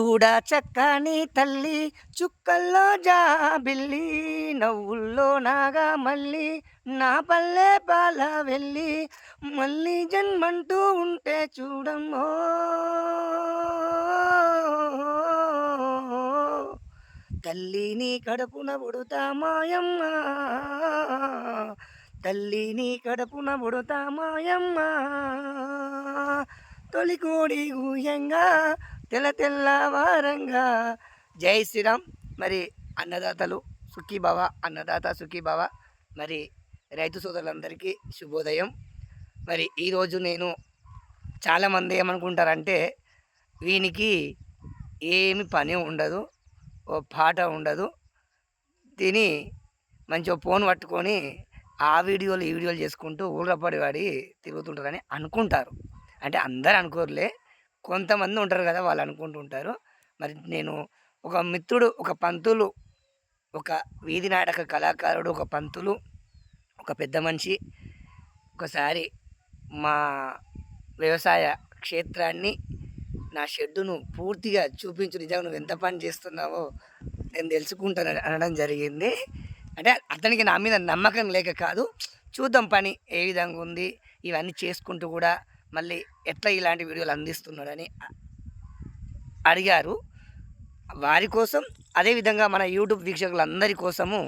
చూడ చక్కని తల్లి చుక్కల్లో జాబిల్లి నవ్వుల్లో నాగా మళ్ళీ నా పల్లె పాల వెళ్ళి మళ్ళీ జన్మంటూ ఉంటే చూడమ్మో. తల్లిని కడుపున పుడుతా మాయమ్మ. తల్లిని కడుపున పుడుతా మాయమ్మ. తొలి కోడి ఊయంగా తెల్ల తెల్లవారంగా జై శ్రీరామ్. మరి అన్నదాతలు సుఖీభవ అన్నదాత సుఖీభవ. మరి రైతు సోదరులందరికీ శుభోదయం. మరి ఈరోజు నేను చాలామంది ఏమనుకుంటారంటే వీనికి ఏమి పని ఉండదు ఓ పాట ఉండదు. తిని మంచిగా ఫోన్ పట్టుకొని ఆ వీడియోలు ఈ వీడియోలు చేసుకుంటూ ఊళ్ళపడి వాడి తిరుగుతుంటారని అనుకుంటారు. అంటే అందరు అనుకోరులే. కొంతమంది ఉంటారు కదా వాళ్ళు అనుకుంటూ ఉంటారు. మరి నేను ఒక మిత్రుడు ఒక పంతులు ఒక వీధి నాటక కళాకారుడు ఒక పంతులు ఒక పెద్ద మనిషి ఒకసారి మా వ్యవసాయ క్షేత్రాన్ని నా షెడ్డును పూర్తిగా చూపించు నిజంగా నువ్వు ఎంత పని చేస్తున్నావో నేను తెలుసుకుంటాను అనడం జరిగింది. అంటే అతనికి నా మీద నమ్మకం లేక కాదు చూద్దాం పని ఏ విధంగా ఉంది ఇవన్నీ చేసుకుంటూ కూడా మళ్ళీ ఎట్లా ఇలాంటి వీడియోలు అందిస్తున్నాడని అడిగారు. వారి కోసం అదేవిధంగా మన యూట్యూబ్ వీక్షకులందరి కోసము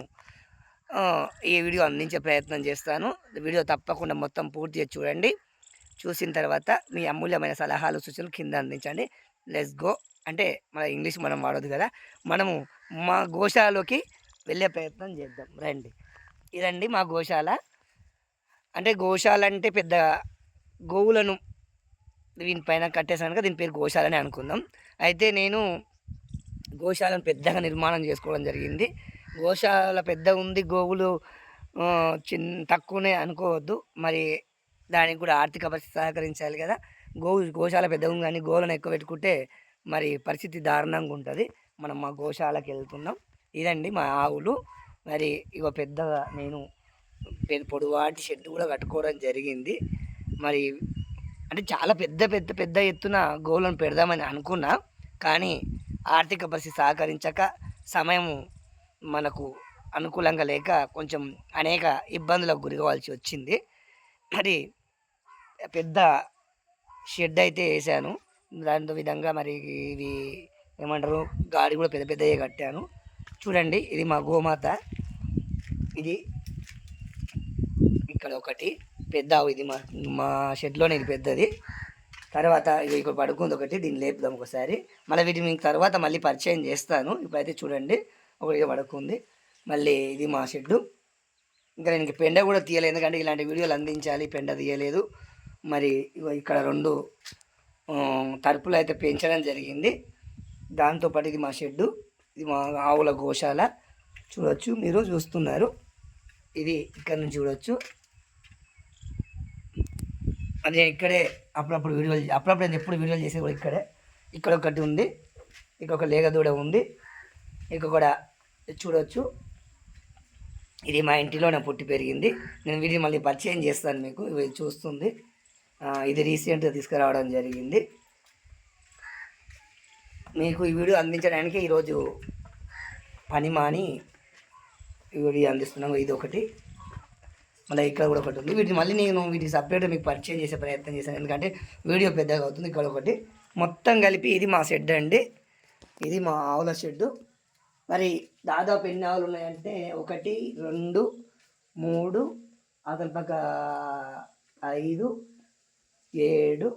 ఈ వీడియో అందించే ప్రయత్నం చేస్తాను. వీడియో తప్పకుండా మొత్తం పూర్తిగా చూడండి. చూసిన తర్వాత మీ అమూల్యమైన సలహాలు సూచనలు కింద అందించండి. Let's go. అంటే మన ఇంగ్లీష్ మనం వాడదు కదా. మనము మా గోశాలలోకి వెళ్ళే ప్రయత్నం చేద్దాం. రండి. ఇదండి మా గోశాల. అంటే గోశాల అంటే పెద్ద గోవులను దీనిపైన కట్టేసాను కదా దీని పేరు గోశాల అని అనుకుందాం. అయితే నేను గోశాలను పెద్దగా నిర్మాణం చేసుకోవడం జరిగింది. గోశాల పెద్ద ఉంది గోవులు ఆ, చిన్న తక్కువనే అనుకోవద్దు. మరి దానికి కూడా ఆర్థిక పరిస్థితి సహకరించాలి కదా. గోవు గోశాల పెద్ద ఉంది కానీ గోవులను ఎక్కువ పెట్టుకుంటే మరి పరిస్థితి దారుణంగా ఉంటుంది. మనం మా గోశాలకు వెళ్తున్నాం. ఇదండి మా ఆవులు. మరి ఇగో పెద్దగా నేను పెద్ద పొడవాటి షెడ్ కూడా కట్టుకోవడం జరిగింది. మరి అంటే చాలా పెద్ద పెద్ద పెద్ద ఎత్తున గోవులను పెడదామని అనుకున్నా. కానీ ఆర్థిక పరిస్థితి సహకరించక సమయం మనకు అనుకూలంగా లేక కొంచెం అనేక ఇబ్బందులకు గురి కావాల్సి వచ్చింది. మరి పెద్ద షెడ్ అయితే వేసాను. దాంతో విధంగా మరి ఇవి ఏమంటారు? గాడి కూడా పెద్ద పెద్దగా కట్టాను. చూడండి ఇది మా గోమాత. ఇది ఇక్కడ ఒకటి. పెద్ద ఆవు ఇది మా మా షెడ్లోనే ఇది పెద్దది. తర్వాత ఇగో ఇక్కడ పడుకుంది ఒకటి దీన్ని లేపుదాం ఒకసారి. మళ్ళీ వీటిని మీకు తర్వాత మళ్ళీ పరిచయం చేస్తాను. ఇప్పుడైతే చూడండి ఒకటి పడుకుంది. మళ్ళీ ఇది మా షెడ్డు. ఇంకా నేను పెండ కూడా తీయలేదు ఎందుకంటే ఇలాంటి వీడియోలు అందించాలి పెండ తీయలేదు. మరి ఇక్కడ రెండు తలుపులు అయితే పెంచడం జరిగింది. దాంతోపాటు ఇది మా షెడ్డు ఇది మా ఆవుల గోశాల. చూడొచ్చు మీరు చూస్తున్నారు. ఇది ఇక్కడ నుంచి చూడొచ్చు. అదే ఇక్కడే అప్పుడప్పుడు వీడియోలు అప్పుడప్పుడు నేను ఎప్పుడు వీడియోలు చేసేది కూడా ఇక్కడే. ఇక్కడ ఒకటి ఉంది ఇంకొక ఒక ఉంది ఇక్కడ కూడా ఇది మా ఇంటిలోనే పుట్టి పెరిగింది. నేను వీటిని మళ్ళీ పరిచయం చేస్తాను మీకు ఇవి చూస్తుంది. ఇది రీసెంట్గా తీసుకురావడం జరిగింది. మీకు ఈ వీడియో అందించడానికి ఈరోజు పని మాని ఈ వీడియో అందిస్తున్నాము. ఇది ఒకటి. మళ్ళీ ఇక్కడ కూడా ఒకటి ఉంది. వీటిని మళ్ళీ నేను వీటిని సపరేట్గా మీకు పరిచయం చేసే ప్రయత్నం చేశాను. ఎందుకంటే వీడియో పెద్దగా అవుతుంది ఇక్కడ ఒకటి. మొత్తం కలిపి ఇది మా షెడ్ అండి. ఇది మా ఆవుల షెడ్డు మరి దాదాపు ఎన్ని ఆవులు ఉన్నాయంటే ఒకటి రెండు మూడు అతని పక్క ఐదు ఏడు.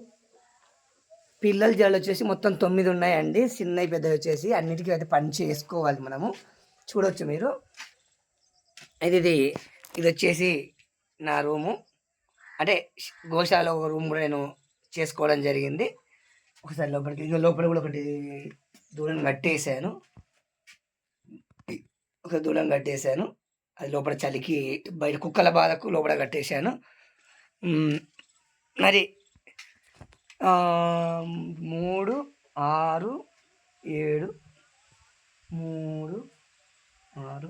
పిల్లల జడలు వచ్చేసి మొత్తం తొమ్మిది ఉన్నాయండి. చిన్నవి పెద్దవి వచ్చేసి అన్నిటికీ అయితే పని చేసుకోవాలి మనము. చూడవచ్చు మీరు. ఇది ఇది ఇది వచ్చేసి నా రూము. అంటే గోశాల ఒక రూమ్ కూడా నేను చేసుకోవడం జరిగింది. ఒకసారి లోపలికి ఇంకా లోపల కూడా ఒకటి దూరం కట్టేసాను ఒక దూరం కట్టేసాను అది లోపల చలికి బయట కుక్కల బాధకు లోపల కట్టేశాను. మరి మూడు ఆరు ఏడు మూడు ఆరు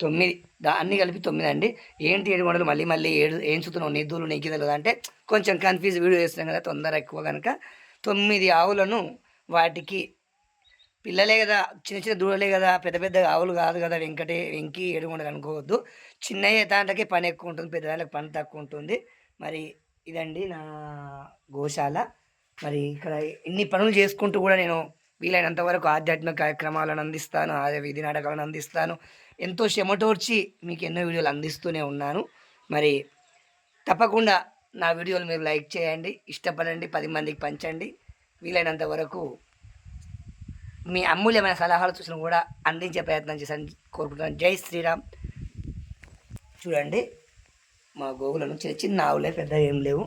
తొమ్మిది. దా అన్నీ కలిపి తొమ్మిది అండి ఏంటి ఏడు వందలు మళ్ళీ మళ్ళీ ఏడు ఏం చూస్తున్నావు? నీ నీకు తెలియదు అంటే కొంచెం కన్ఫ్యూజ్ వీడియో చేస్తున్నాం కదా తొందర ఎక్కువ కనుక తొమ్మిది ఆవులను వాటికి పిల్లలే కదా చిన్న చిన్న దూడలే కదా పెద్ద పెద్ద ఆవులు కాదు కదా వెంకటే వెంకి ఏడుగుండదు అనుకోవద్దు. చిన్న దాంట్లకి పని ఎక్కువ ఉంటుంది పెద్ద దాంట్లకి పని తక్కువ ఉంటుంది. మరి ఇదండి నా గోశాల. మరి ఇక్కడ ఇన్ని పనులు చేసుకుంటూ కూడా నేను వీలైనంత వరకు ఆధ్యాత్మిక కార్యక్రమాలను అందిస్తాను అదే విధి నాటకాలను అందిస్తాను. ఎంతో శ్రమటోర్చి మీకు ఎన్నో వీడియోలు అందిస్తూనే ఉన్నాను. మరి తప్పకుండా నా వీడియోలు మీరు లైక్ చేయండి ఇష్టపడండి పది మందికి పంచండి. వీలైనంత వరకు మీ అమూల్యమైన సలహాలు సూచనలు కూడా అందించే ప్రయత్నం చేశాను కోరుకుంటున్నాను. జై శ్రీరామ్. చూడండి మా గోగులను చిన్న చిన్న ఆవులే పెద్ద ఏం లేవు.